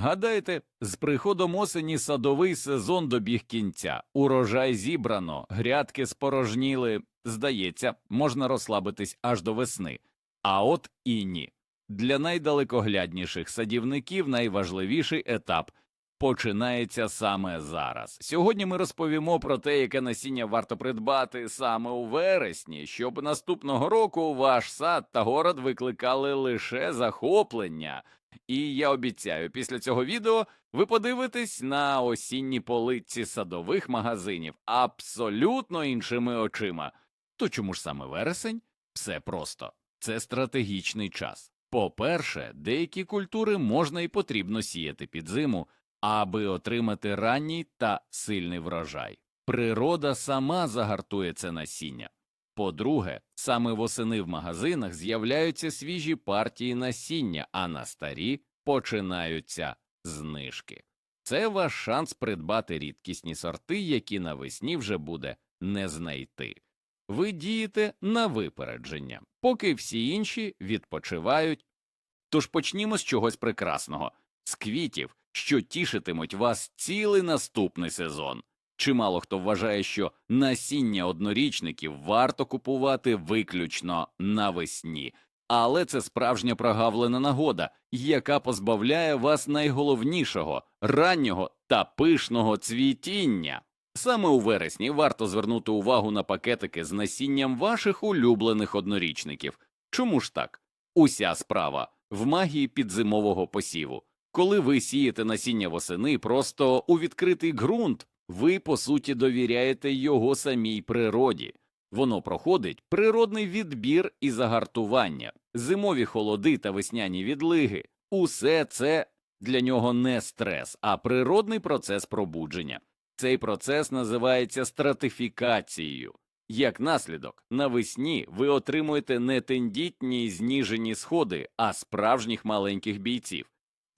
Гадаєте, з приходом осені садовий сезон добіг кінця, урожай зібрано, грядки спорожніли. Здається, можна розслабитись аж до весни. А от і ні. Для найдалекоглядніших садівників найважливіший етап починається саме зараз. Сьогодні ми розповімо про те, яке насіння варто придбати саме у вересні, щоб наступного року ваш сад та город викликали лише захоплення. І я обіцяю, після цього відео ви подивитесь на осінні полиці садових магазинів абсолютно іншими очима. То чому ж саме вересень? Все просто це стратегічний час. По-перше, деякі культури можна і потрібно сіяти під зиму, аби отримати ранній та сильний врожай. Природа сама загартує це насіння. По-друге, саме восени в магазинах з'являються свіжі партії насіння, а на старі починаються знижки. Це ваш шанс придбати рідкісні сорти, які навесні вже буде не знайти. Ви дієте на випередження, поки всі інші відпочивають. Тож почнімо з чогось прекрасного з квітів, що тішитимуть вас цілий наступний сезон. Чимало хто вважає, що насіння однорічників варто купувати виключно навесні, але це справжня прогавлена нагода, яка позбавляє вас найголовнішого раннього та пишного цвітіння. Саме у вересні варто звернути увагу на пакетики з насінням ваших улюблених однорічників. Чому ж так? Уся справа в магії підзимового посіву. Коли ви сієте насіння восени просто у відкритий ґрунт, ви по суті довіряєте його самій природі. Воно проходить природний відбір і загартування, зимові холоди та весняні відлиги. Усе це для нього не стрес, а природний процес пробудження. Цей процес називається стратифікацією. Як наслідок, навесні ви отримуєте не тендітні й зніжені сходи, а справжніх маленьких бійців.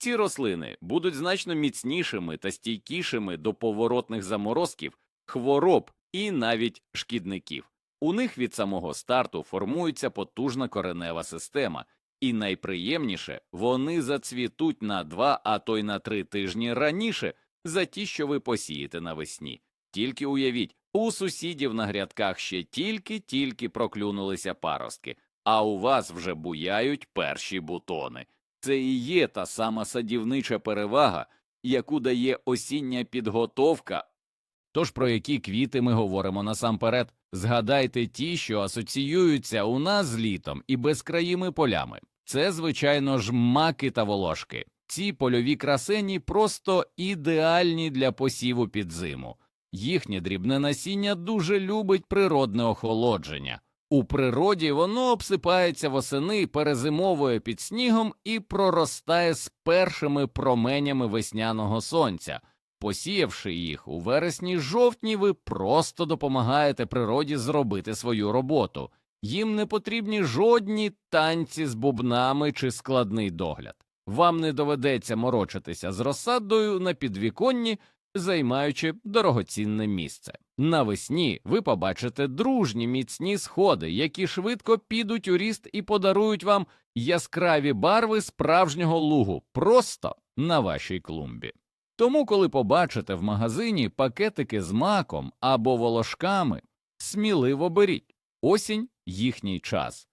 Ці рослини будуть значно міцнішими та стійкішими до поворотних заморозків, хвороб і навіть шкідників. У них від самого старту формується потужна коренева система, і найприємніше вони зацвітуть на два, а то й на три тижні раніше за ті, що ви посієте навесні. Тільки уявіть, у сусідів на грядках ще тільки-тільки проклюнулися паростки, а у вас вже буяють перші бутони. Це і є та сама садівнича перевага, яку дає осіння підготовка. Тож про які квіти ми говоримо насамперед, згадайте ті, що асоціюються у нас з літом і безкраїми полями. Це, звичайно ж, маки та волошки. Ці польові красені просто ідеальні для посіву під зиму. Їхнє дрібне насіння дуже любить природне охолодження. У природі воно обсипається восени, перезимовує під снігом і проростає з першими променями весняного сонця. Посіявши їх у вересні жовтні, ви просто допомагаєте природі зробити свою роботу. Їм не потрібні жодні танці з бубнами чи складний догляд. Вам не доведеться морочитися з розсадою на підвіконні, займаючи дорогоцінне місце. Навесні ви побачите дружні міцні сходи, які швидко підуть у ріст і подарують вам яскраві барви справжнього лугу просто на вашій клумбі. Тому, коли побачите в магазині пакетики з маком або волошками, сміливо беріть осінь їхній час.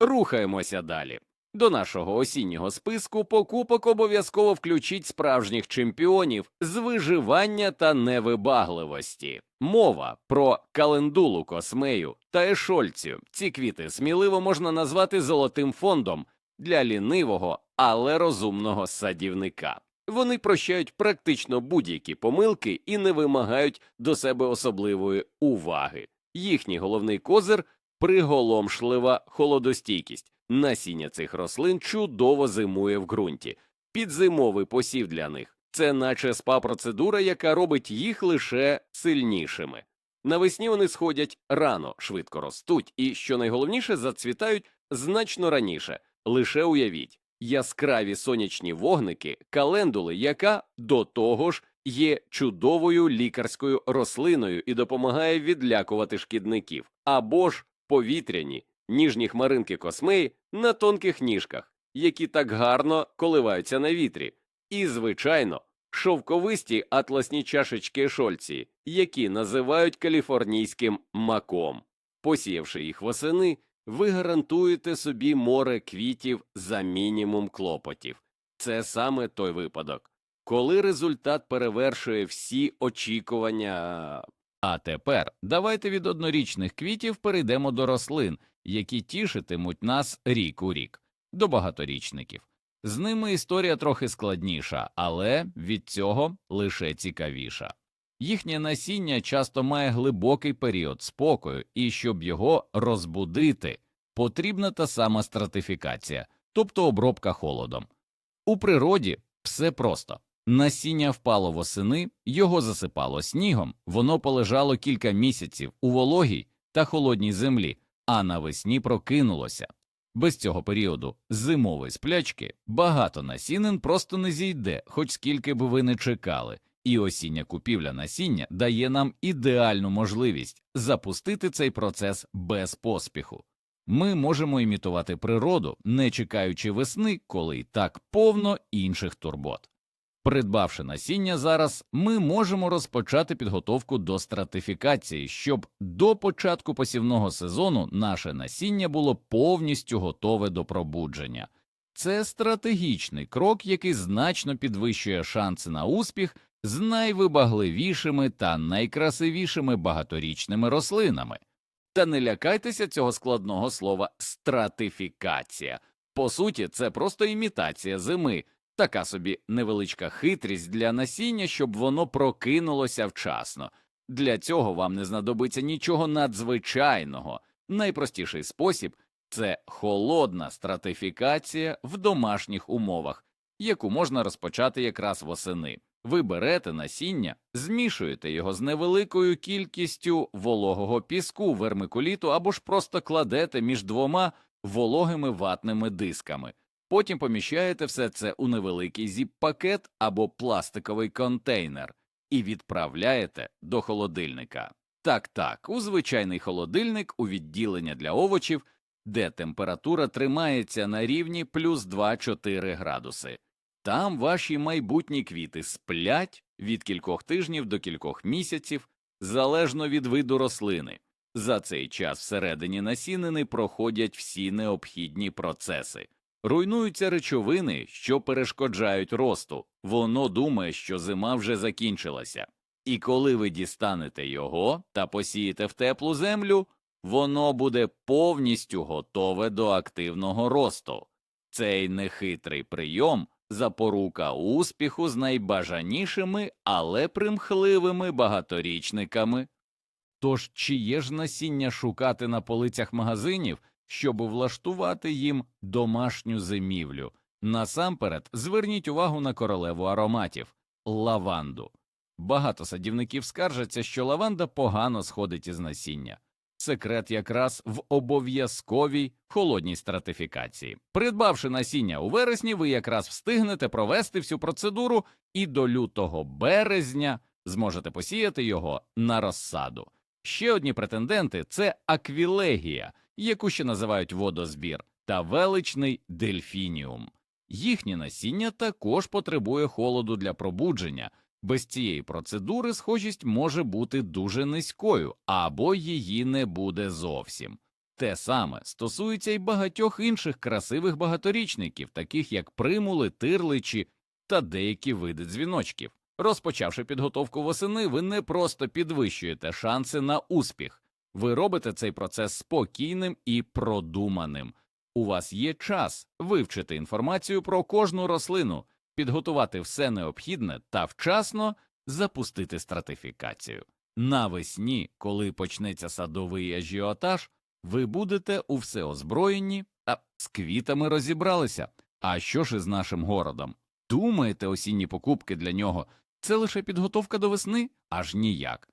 Рухаємося далі. До нашого осіннього списку покупок обов'язково включіть справжніх чемпіонів з виживання та невибагливості. Мова про календулу космею та ешольцю. Ці квіти сміливо можна назвати золотим фондом для лінивого, але розумного садівника. Вони прощають практично будь-які помилки і не вимагають до себе особливої уваги. Їхній головний козир приголомшлива холодостійкість. Насіння цих рослин чудово зимує в ґрунті. Підзимовий посів для них це наче спа-процедура, яка робить їх лише сильнішими. Навесні вони сходять рано, швидко ростуть і, що найголовніше, зацвітають значно раніше. Лише уявіть яскраві сонячні вогники, календули, яка до того ж є чудовою лікарською рослиною і допомагає відлякувати шкідників, або ж повітряні ніжні хмаринки космеї на тонких ніжках, які так гарно коливаються на вітрі. І, звичайно, шовковисті атласні чашечки шольці, які називають каліфорнійським маком. Посіявши їх восени, ви гарантуєте собі море квітів за мінімум клопотів. Це саме той випадок, коли результат перевершує всі очікування. А тепер давайте від однорічних квітів перейдемо до рослин, які тішитимуть нас рік у рік, до багаторічників. З ними історія трохи складніша, але від цього лише цікавіша. Їхнє насіння часто має глибокий період спокою, і щоб його розбудити, потрібна та сама стратифікація, тобто обробка холодом. У природі все просто. Насіння впало восени, його засипало снігом, воно полежало кілька місяців у вологій та холодній землі, а навесні прокинулося. Без цього періоду зимової сплячки багато насінин просто не зійде, хоч скільки б ви не чекали, і осіння купівля насіння дає нам ідеальну можливість запустити цей процес без поспіху. Ми можемо імітувати природу, не чекаючи весни, коли й так повно інших турбот. Придбавши насіння зараз, ми можемо розпочати підготовку до стратифікації, щоб до початку посівного сезону наше насіння було повністю готове до пробудження. Це стратегічний крок, який значно підвищує шанси на успіх з найвибагливішими та найкрасивішими багаторічними рослинами. Та не лякайтеся цього складного слова стратифікація. По суті, це просто імітація зими, така собі невеличка хитрість для насіння, щоб воно прокинулося вчасно. Для цього вам не знадобиться нічого надзвичайного. Найпростіший спосіб це холодна стратифікація в домашніх умовах, яку можна розпочати якраз восени. Ви берете насіння, змішуєте його з невеликою кількістю вологого піску, вермикуліту або ж просто кладете між двома вологими ватними дисками. Потім поміщаєте все це у невеликий зіп-пакет або пластиковий контейнер і відправляєте до холодильника. Так, так, у звичайний холодильник у відділення для овочів, де температура тримається на рівні плюс 2-4 градуси. Там ваші майбутні квіти сплять від кількох тижнів до кількох місяців, залежно від виду рослини. За цей час всередині насінини проходять всі необхідні процеси. Руйнуються речовини, що перешкоджають росту, воно думає, що зима вже закінчилася. І коли ви дістанете його та посієте в теплу землю, воно буде повністю готове до активного росту. Цей нехитрий прийом запорука успіху з найбажанішими, але примхливими багаторічниками. Тож чиє ж насіння шукати на полицях магазинів, щоб влаштувати їм домашню зимівлю? Насамперед зверніть увагу на королеву ароматів лаванду. Багато садівників скаржаться, що лаванда погано сходить із насіння. Секрет якраз в обов'язковій холодній стратифікації. Придбавши насіння у вересні, ви якраз встигнете провести всю процедуру і до лютого березня зможете посіяти його на розсаду. Ще одні претенденти це аквілегія, яку ще називають водозбір, та величний дельфініум. Їхнє насіння також потребує холоду для пробудження. Без цієї процедури схожість може бути дуже низькою або її не буде зовсім. Те саме стосується й багатьох інших красивих багаторічників, таких як примули, тирличі та деякі види дзвіночків. Розпочавши підготовку восени, ви не просто підвищуєте шанси на успіх, ви робите цей процес спокійним і продуманим. У вас є час вивчити інформацію про кожну рослину, підготувати все необхідне та вчасно запустити стратифікацію. Навесні, коли почнеться садовий ажіотаж, ви будете у всеозброєнні, а з квітами розібралися. А що ж із нашим городом? Думаєте, осінні покупки для нього це лише підготовка до весни? Аж ніяк.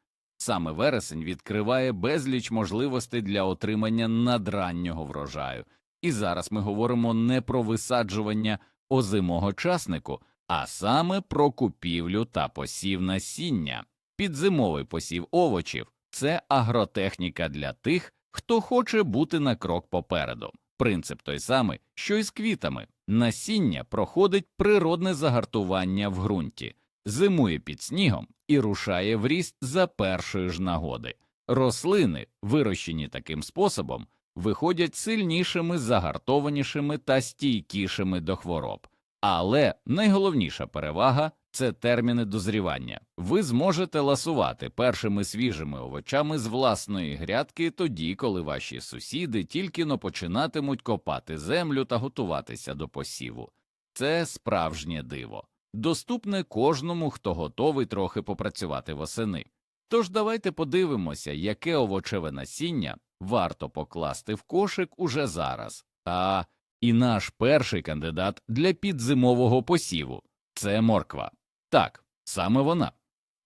Саме вересень відкриває безліч можливостей для отримання надраннього врожаю. І зараз ми говоримо не про висаджування озимого часнику, а саме про купівлю та посів насіння. Підзимовий посів овочів це агротехніка для тих, хто хоче бути на крок попереду. Принцип той самий, що й з квітами. Насіння проходить природне загартування в ґрунті, зимує під снігом і рушає в ріст за першої ж нагоди. Рослини, вирощені таким способом, виходять сильнішими, загартованішими та стійкішими до хвороб. Але найголовніша перевага це терміни дозрівання. Ви зможете ласувати першими свіжими овочами з власної грядки тоді, коли ваші сусіди тільки но починатимуть копати землю та готуватися до посіву. Це справжнє диво, доступне кожному, хто готовий трохи попрацювати восени. Тож давайте подивимося, яке овочеве насіння варто покласти в кошик уже зараз. А і наш перший кандидат для підзимового посіву це морква. Так, саме вона.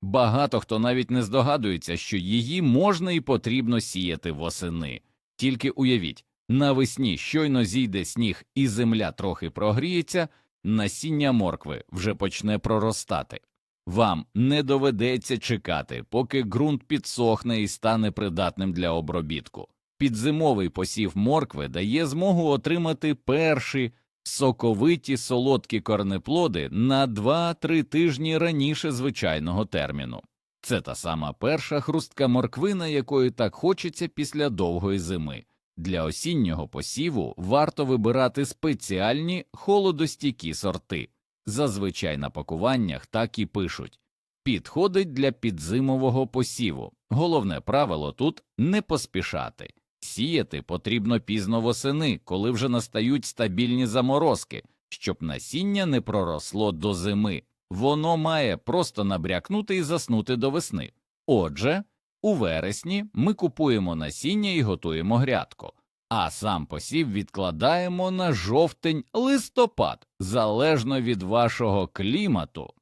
Багато хто навіть не здогадується, що її можна і потрібно сіяти восени. Тільки уявіть, навесні щойно зійде сніг і земля трохи прогріється, насіння моркви вже почне проростати. Вам не доведеться чекати, поки ґрунт підсохне і стане придатним для обробітку. Підзимовий посів моркви дає змогу отримати перші соковиті солодкі корнеплоди на 2-3 тижні раніше звичайного терміну. Це та сама перша хрустка морквина, якої так хочеться після довгої зими. Для осіннього посіву варто вибирати спеціальні холодостійкі сорти. Зазвичай на пакуваннях так і пишуть підходить для підзимового посіву. Головне правило тут не поспішати. Сіяти потрібно пізно восени, коли вже настають стабільні заморозки, щоб насіння не проросло до зими. Воно має просто набрякнути і заснути до весни. Отже, у вересні ми купуємо насіння і готуємо грядку, а сам посів відкладаємо на жовтень-листопад, залежно від вашого клімату.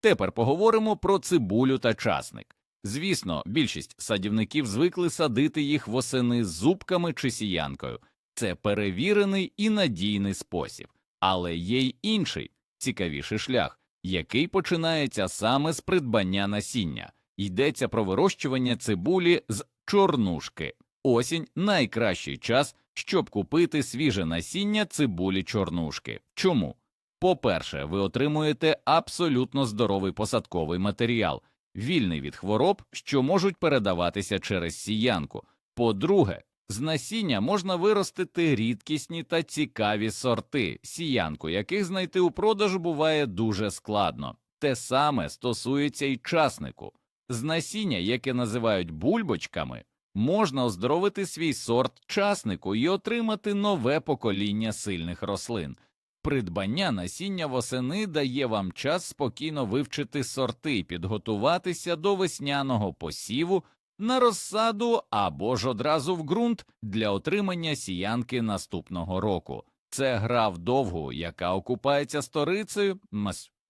Тепер поговоримо про цибулю та часник. Звісно, більшість садівників звикли садити їх восени з зубками чи сіянкою. Це перевірений і надійний спосіб, але є й інший цікавіший шлях, який починається саме з придбання насіння. Йдеться про вирощування цибулі з чорнушки. Осінь найкращий час, щоб купити свіже насіння цибулі чорнушки. Чому? По-перше, ви отримуєте абсолютно здоровий посадковий матеріал, вільний від хвороб, що можуть передаватися через сіянку. По-друге, з насіння можна виростити рідкісні та цікаві сорти, сіянку яких знайти у продажу буває дуже складно. Те саме стосується й часнику. З насіння, яке називають бульбочками, можна оздоровити свій сорт часнику і отримати нове покоління сильних рослин. Придбання насіння восени дає вам час спокійно вивчити сорти, підготуватися до весняного посіву на розсаду або ж одразу в ґрунт для отримання сіянки наступного року. Це гра вдовгу, яка окупається сторицею,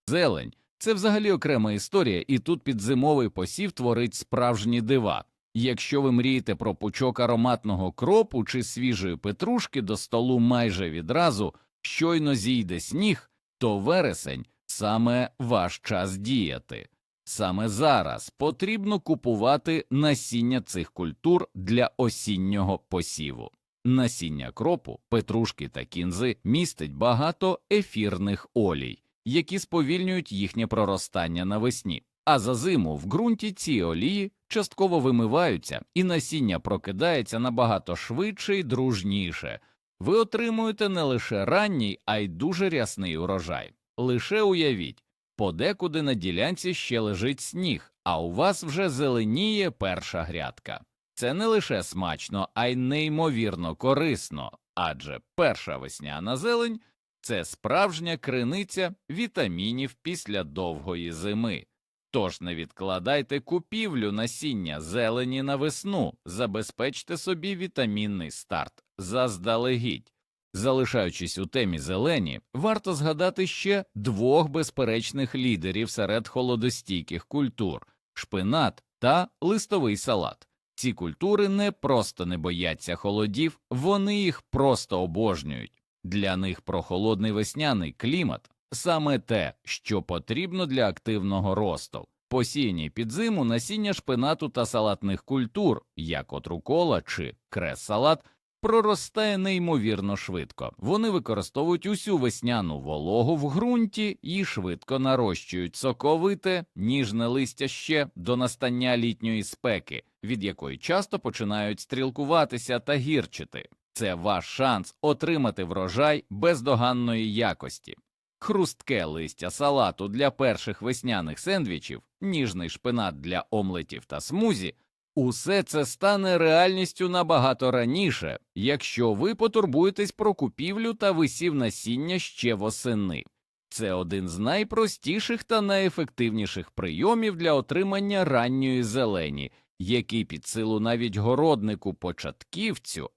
зелень. Це взагалі окрема історія, і тут підзимовий посів творить справжні дива. Якщо ви мрієте про пучок ароматного кропу чи свіжої петрушки до столу майже відразу, щойно зійде сніг, то вересень саме ваш час діяти. Саме зараз потрібно купувати насіння цих культур для осіннього посіву. Насіння кропу, петрушки та кінзи містить багато ефірних олій, які сповільнюють їхнє проростання навесні. А за зиму в ґрунті ці олії частково вимиваються, і насіння прокидається набагато швидше і дружніше. Ви отримуєте не лише ранній, а й дуже рясний урожай. Лише уявіть, подекуди на ділянці ще лежить сніг, а у вас вже зеленіє перша грядка. Це не лише смачно, а й неймовірно корисно, адже перша весняна зелень це справжня криниця вітамінів після довгої зими. Тож не відкладайте купівлю насіння зелені на весну, забезпечте собі вітамінний старт заздалегідь. Залишаючись у темі зелені, варто згадати ще двох безперечних лідерів серед холодостійких культур шпинат та листовий салат. Ці культури не просто не бояться холодів, вони їх просто обожнюють. Для них прохолодний весняний клімат саме те, що потрібно для активного росту. Посіяні під зиму насіння шпинату та салатних культур, як от рукола чи крес-салат, проростає неймовірно швидко. Вони використовують усю весняну вологу в ґрунті і швидко нарощують соковите, ніжне листя ще до настання літньої спеки, від якої часто починають стрілкуватися та гірчити. Це ваш шанс отримати врожай бездоганної якості. Хрустке листя салату для перших весняних сендвічів, ніжний шпинат для омлетів та смузі Усе це стане реальністю набагато раніше, якщо ви потурбуєтесь про купівлю та висів насіння ще восени. Це один з найпростіших та найефективніших прийомів для отримання ранньої зелені, який під силу навіть городнику початківцю.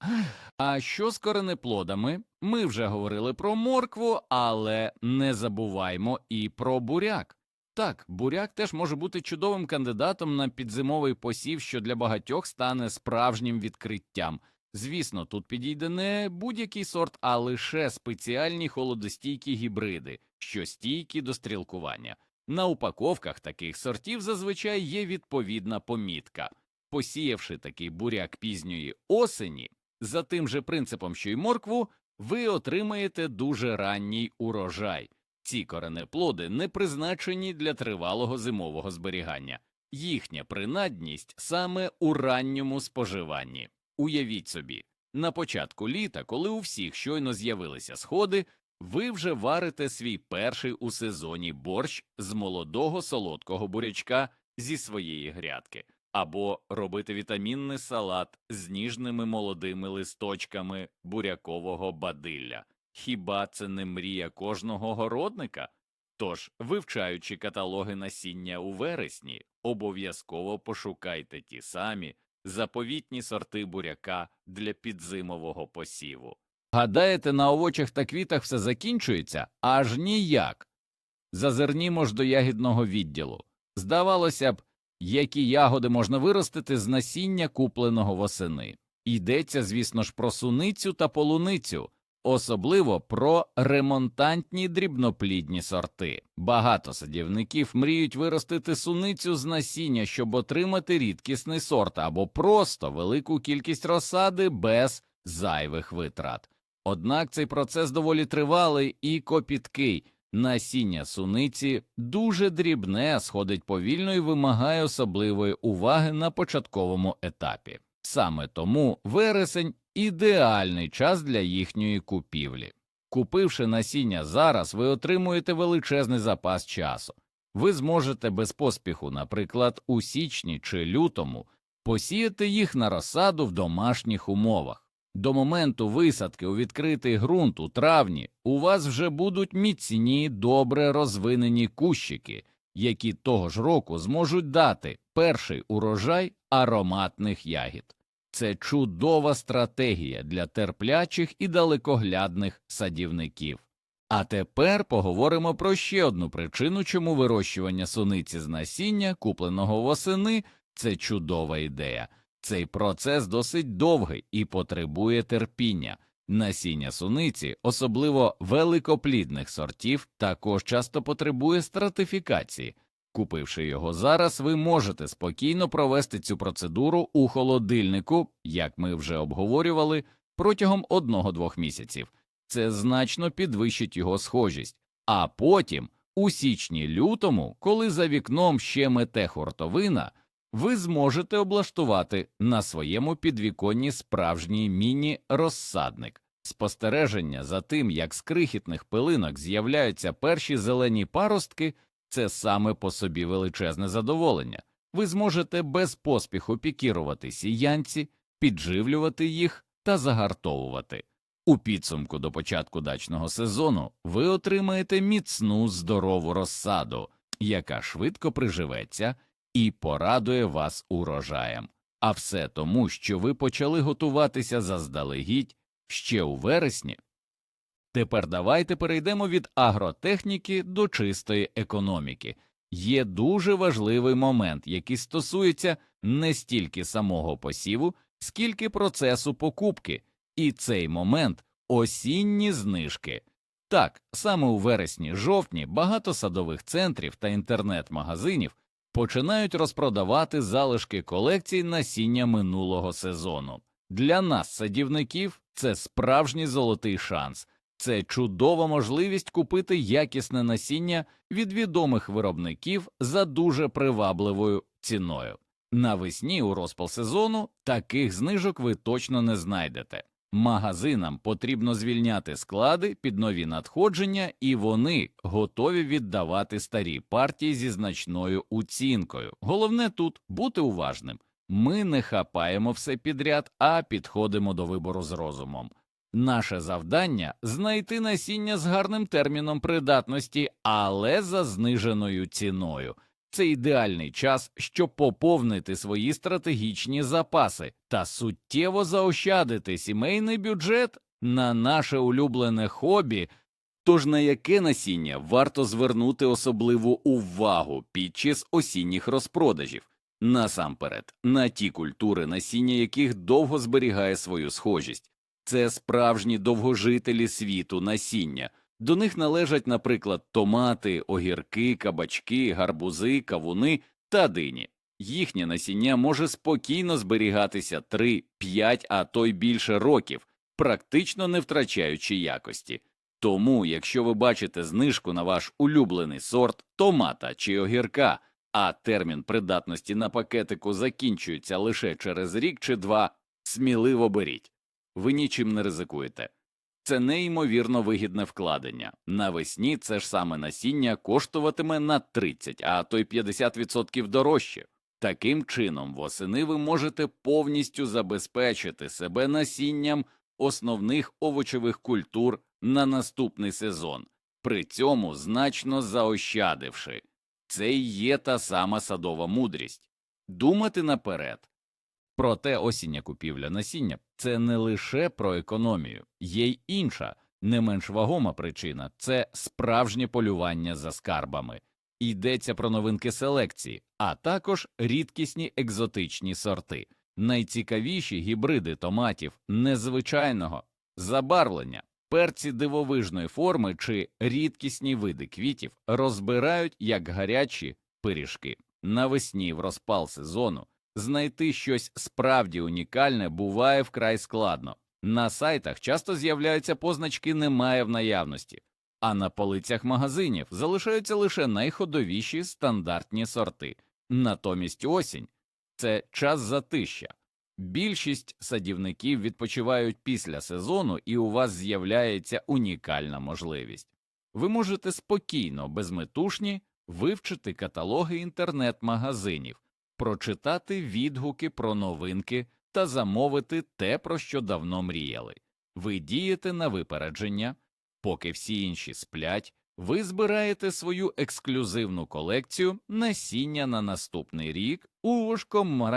А що з коренеплодами? Ми вже говорили про моркву, але не забуваймо і про буряк. Так, буряк теж може бути чудовим кандидатом на підзимовий посів, що для багатьох стане справжнім відкриттям. Звісно, тут підійде не будь-який сорт, а лише спеціальні холодостійкі гібриди, що стійкі до стрілкування. На упаковках таких сортів зазвичай є відповідна помітка. Посіявши такий буряк пізньої осені, за тим же принципом, що й моркву, ви отримаєте дуже ранній урожай. Ці коренеплоди не призначені для тривалого зимового зберігання, їхня принадність саме у ранньому споживанні. Уявіть собі, на початку літа, коли у всіх щойно з'явилися сходи, ви вже варите свій перший у сезоні борщ з молодого солодкого бурячка зі своєї грядки, або робите вітамінний салат з ніжними молодими листочками бурякового бадилля. Хіба це не мрія кожного городника? Тож, вивчаючи каталоги насіння у вересні, обов'язково пошукайте ті самі заповітні сорти буряка для підзимового посіву. Гадаєте, на овочах та квітах все закінчується? Аж ніяк. Зазирнімо ж до ягідного відділу. Здавалося б, які ягоди можна виростити з насіння, купленого восени. Йдеться, звісно ж, про суницю та полуницю особливо про ремонтантні дрібноплідні сорти. Багато садівників мріють виростити суницю з насіння, щоб отримати рідкісний сорт або просто велику кількість розсади без зайвих витрат. Однак цей процес доволі тривалий і копіткий. Насіння суниці дуже дрібне, сходить повільно і вимагає особливої уваги на початковому етапі. Саме тому вересень ідеальний час для їхньої купівлі. Купивши насіння зараз, ви отримуєте величезний запас часу. Ви зможете без поспіху, наприклад, у січні чи лютому, посіяти їх на розсаду в домашніх умовах. До моменту висадки у відкритий ґрунт у травні у вас вже будуть міцні, добре розвинені кущики, які того ж року зможуть дати перший урожай ароматних ягід. Це чудова стратегія для терплячих і далекоглядних садівників. А тепер поговоримо про ще одну причину, чому вирощування суниці з насіння, купленого восени, це чудова ідея. Цей процес досить довгий і потребує терпіння. Насіння суниці, особливо великоплідних сортів, також часто потребує стратифікації. Купивши його зараз, ви можете спокійно провести цю процедуру у холодильнику, як ми вже обговорювали, протягом одного-двох місяців. Це значно підвищить його схожість, а потім, у січні-лютому, коли за вікном ще мете хуртовина, ви зможете облаштувати на своєму підвіконні справжній міні-розсадник. Спостереження за тим, як з крихітних пилинок з'являються перші зелені паростки – це саме по собі величезне задоволення. Ви зможете без поспіху пікірувати сіянці, підживлювати їх та загартовувати. У підсумку до початку дачного сезону ви отримаєте міцну здорову розсаду, яка швидко приживеться і порадує вас урожаєм. А все тому, що ви почали готуватися заздалегідь ще у вересні. Тепер давайте перейдемо від агротехніки до чистої економіки. Є дуже важливий момент, який стосується не стільки самого посіву, скільки процесу покупки, і цей момент осінні знижки. Так, саме у вересні жовтні багато садових центрів та інтернет-магазинів починають розпродавати залишки колекцій насіння минулого сезону. Для нас, садівників, це справжній золотий шанс. Це чудова можливість купити якісне насіння від відомих виробників за дуже привабливою ціною. Навесні у розпал сезону таких знижок ви точно не знайдете. Магазинам потрібно звільняти склади під нові надходження, і вони готові віддавати старі партії зі значною оцінкою. Головне тут бути уважним. Ми не хапаємо все підряд, а підходимо до вибору з розумом. Наше завдання знайти насіння з гарним терміном придатності, але за зниженою ціною. Це ідеальний час, щоб поповнити свої стратегічні запаси та суттєво заощадити сімейний бюджет на наше улюблене хобі. Тож на яке насіння варто звернути особливу увагу під час осінніх розпродажів? Насамперед, на ті культури, насіння яких довго зберігає свою схожість. Це справжні довгожителі світу насіння. До них належать, наприклад, томати, огірки, кабачки, гарбузи, кавуни та дині. Їхнє насіння може спокійно зберігатися 3, 5, а то й більше років, практично не втрачаючи якості. Тому, якщо ви бачите знижку на ваш улюблений сорт томата чи огірка, а термін придатності на пакетику закінчується лише через рік чи два, сміливо беріть. Ви нічим не ризикуєте. Це неймовірно вигідне вкладення. Навесні це ж саме насіння коштуватиме на 30, а то й 50% дорожче. Таким чином, восени ви можете повністю забезпечити себе насінням основних овочевих культур на наступний сезон, при цьому значно заощадивши. Це і є та сама садова мудрість думати наперед. Проте осіння купівля насіння це не лише про економію, є й інша, не менш вагома причина це справжнє полювання за скарбами. Йдеться про новинки селекції, а також рідкісні екзотичні сорти, найцікавіші гібриди томатів незвичайного забарвлення, перці дивовижної форми чи рідкісні види квітів розбирають як гарячі пиріжки. Навесні в розпал сезону знайти щось справді унікальне буває вкрай складно. На сайтах часто з'являються позначки немає в наявності, а на полицях магазинів залишаються лише найходовіші стандартні сорти. Натомість осінь це час затища. Більшість садівників відпочивають після сезону, і у вас з'являється унікальна можливість. Ви можете спокійно, безметушні вивчити каталоги інтернет-магазинів, прочитати відгуки про новинки та замовити те, про що давно мріяли. Ви дієте на випередження, поки всі інші сплять, ви збираєте свою ексклюзивну колекцію насіння на наступний рік у важкому.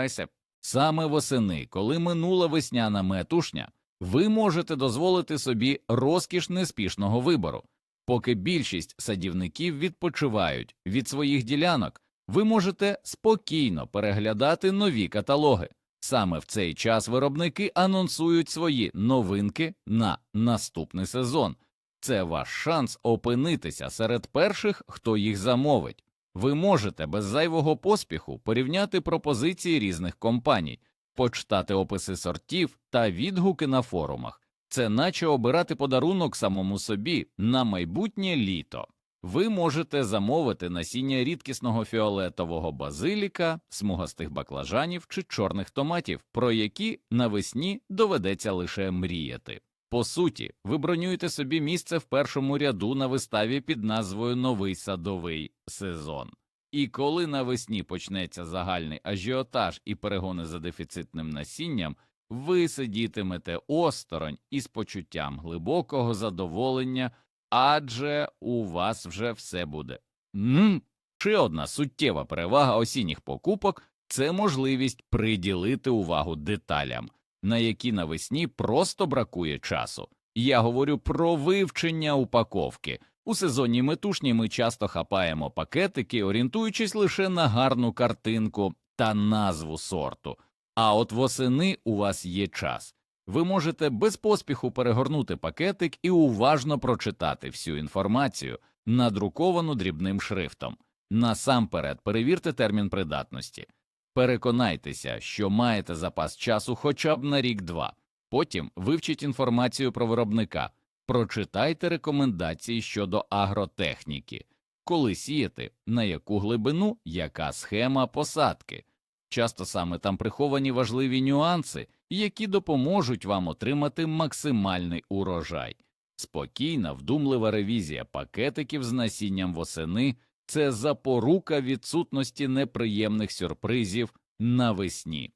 Саме восени, коли минула весняна метушня, ви можете дозволити собі розкіш неспішного вибору. Поки більшість садівників відпочивають від своїх ділянок, ви можете спокійно переглядати нові каталоги. Саме в цей час виробники анонсують свої новинки на наступний сезон. Це ваш шанс опинитися серед перших, хто їх замовить. Ви можете без зайвого поспіху порівняти пропозиції різних компаній, почитати описи сортів та відгуки на форумах. Це наче обирати подарунок самому собі на майбутнє літо. Ви можете замовити насіння рідкісного фіолетового базиліка, смугастих баклажанів чи чорних томатів, про які навесні доведеться лише мріяти. По суті, ви бронюєте собі місце в першому ряду на виставі під назвою Новий садовий сезон. І коли навесні почнеться загальний ажіотаж і перегони за дефіцитним насінням, ви сидітимете осторонь із почуттям глибокого задоволення, адже у вас вже все буде. М ще одна суттєва перевага осінніх покупок це можливість приділити увагу деталям, на які навесні просто бракує часу. Я говорю про вивчення упаковки. У сезонній метушні ми часто хапаємо пакетики, орієнтуючись лише на гарну картинку та назву сорту. А от восени у вас є час. Ви можете без поспіху перегорнути пакетик і уважно прочитати всю інформацію, надруковану дрібним шрифтом. Насамперед перевірте термін придатності. Переконайтеся, що маєте запас часу хоча б на рік-два. Потім вивчіть інформацію про виробника, прочитайте рекомендації щодо агротехніки, коли сіяти, на яку глибину, яка схема посадки. Часто саме там приховані важливі нюанси, які допоможуть вам отримати максимальний урожай. Спокійна, вдумлива ревізія пакетиків з насінням восени це запорука відсутності неприємних сюрпризів навесні.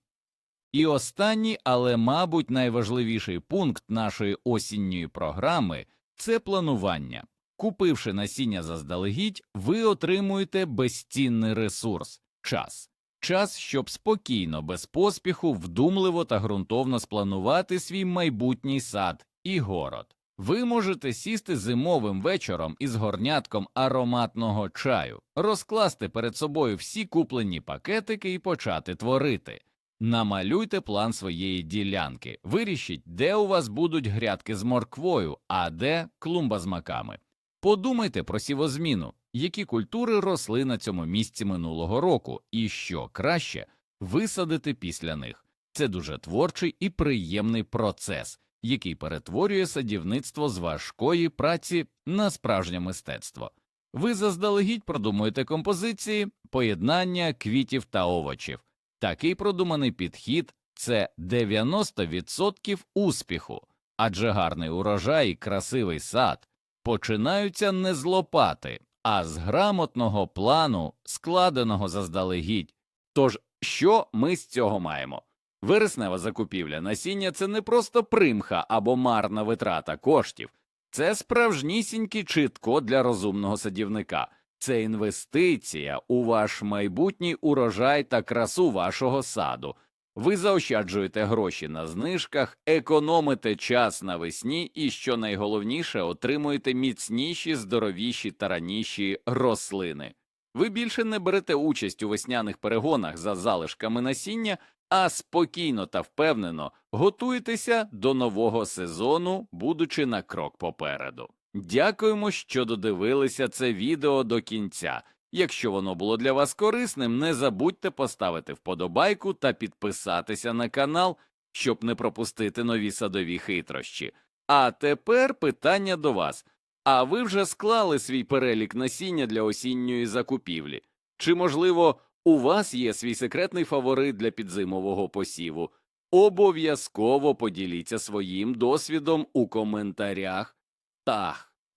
І останній, але, мабуть, найважливіший пункт нашої осінньої програми це планування. Купивши насіння заздалегідь, ви отримуєте безцінний ресурс час. Час, щоб спокійно, без поспіху, вдумливо та ґрунтовно спланувати свій майбутній сад і город. Ви можете сісти зимовим вечором із горнятком ароматного чаю, розкласти перед собою всі куплені пакетики і почати творити. Намалюйте план своєї ділянки, вирішіть, де у вас будуть грядки з морквою, а де клумба з маками. Подумайте про сівозміну, які культури росли на цьому місці минулого року, і що краще висадити після них. Це дуже творчий і приємний процес, який перетворює садівництво з важкої праці на справжнє мистецтво. Ви заздалегідь продумуєте композиції, поєднання квітів та овочів. Такий продуманий підхід це 90% успіху, адже гарний урожай і красивий сад починаються не з лопати, а з грамотного плану, складеного заздалегідь. Тож, що ми з цього маємо? Вереснева закупівля насіння це не просто примха або марна витрата коштів, це справжнісінький читко для розумного садівника. Це інвестиція у ваш майбутній урожай та красу вашого саду. Ви заощаджуєте гроші на знижках, економите час навесні і, що найголовніше, отримуєте міцніші, здоровіші та раніші рослини. Ви більше не берете участь у весняних перегонах за залишками насіння, а спокійно та впевнено готуєтеся до нового сезону, будучи на крок попереду. Дякуємо, що додивилися це відео до кінця. Якщо воно було для вас корисним, не забудьте поставити вподобайку та підписатися на канал, щоб не пропустити нові садові хитрощі. А тепер питання до вас. А ви вже склали свій перелік насіння для осінньої закупівлі? Чи, можливо, у вас є свій секретний фаворит для підзимового посіву? Обов'язково поділіться своїм досвідом у коментарях. Так,